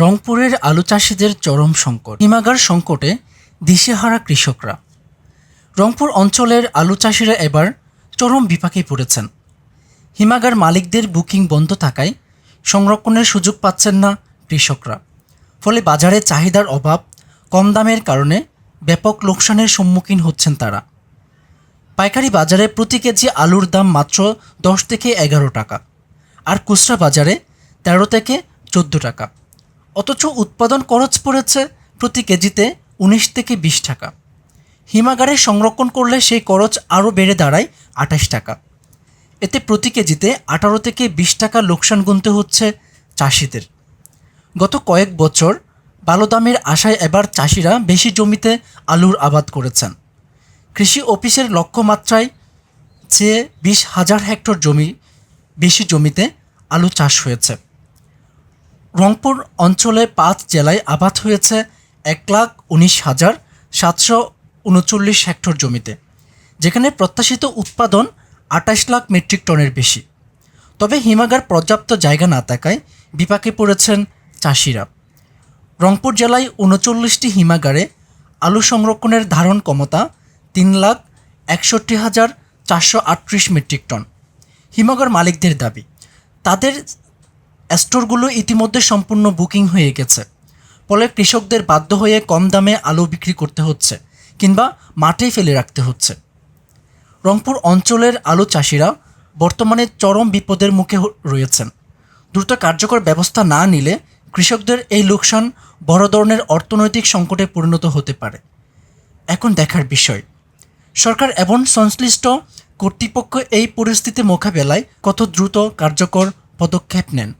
রংপুরের আলু চাষিদের চরম সংকট। হিমাগার সংকটে দিশেহারা কৃষকরা। রংপুর অঞ্চলের আলু চাষিরা এবার চরম বিপাকে পড়েছেন। হিমাগার মালিকদের বুকিং বন্ধ থাকায় সংরক্ষণের সুযোগ পাচ্ছেন না কৃষকরা। ফলে বাজারে চাহিদার অভাব, কম দামের কারণে ব্যাপক লোকসানের সম্মুখীন হচ্ছেন তারা। পাইকারি বাজারে প্রতি কেজি আলুর দাম মাত্র দশ থেকে এগারো টাকা। আর খুচরা বাজারে তেরো থেকে চোদ্দ টাকা। অথচ উৎপাদন খরচ পড়েছে প্রতি কেজিতে উনিশ থেকে বিশ টাকা। হিমাগারে সংরক্ষণ করলে সেই খরচ আরও বেড়ে দাঁড়ায় আঠাশ টাকা। এতে প্রতি কেজিতে আঠারো থেকে বিশ টাকা লোকসান গুনতে হচ্ছে চাষিদের। গত কয়েক বছর ভালো দামের আশায় এবার চাষিরা বেশি জমিতে আলুর আবাদ করেছেন। কৃষি অফিসের লক্ষ্যমাত্রায় চেয়ে বিশ হাজার হেক্টর জমি, বেশি জমিতে আলু চাষ হয়েছে। রংপুর অঞ্চলে পাঁচ জেলায় আবাদ হয়েছে এক লাখ উনিশ হাজার সাতশো উনচল্লিশ হেক্টর জমিতে, যেখানে প্রত্যাশিত উৎপাদন আঠাশ লাখ মেট্রিক টনের বেশি। তবে হিমাগার পর্যাপ্ত জায়গা না থাকায় বিপাকে পড়েছেন চাষিরা। রংপুর জেলায় উনচল্লিশটি হিমাগারে আলু সংরক্ষণের ধারণ ক্ষমতা তিন লাখ একষট্টি হাজার চারশো আটত্রিশ মেট্রিক টন। হিমাগার মালিকদের দাবি, তাদের স্টোরগুলো ইতিমধ্যে সম্পূর্ণ বুকিং হয়ে গেছে। ফলে কৃষকদের বাধ্য হয়ে কম দামে আলু বিক্রি করতে হচ্ছে কিংবা মাঠেই ফেলে রাখতে হচ্ছে। রংপুর অঞ্চলের আলু চাষিরা বর্তমানে চরম বিপদের মুখে রয়েছেন। দ্রুত কার্যকর ব্যবস্থা না নিলে কৃষকদের এই লোকসান বড় ধরনের অর্থনৈতিক সংকটে পরিণত হতে পারে। এখন দেখার বিষয়, সরকার এবং সংশ্লিষ্ট কর্তৃপক্ষ এই পরিস্থিতি মোকাবেলায় কত দ্রুত কার্যকর পদক্ষেপ নেন?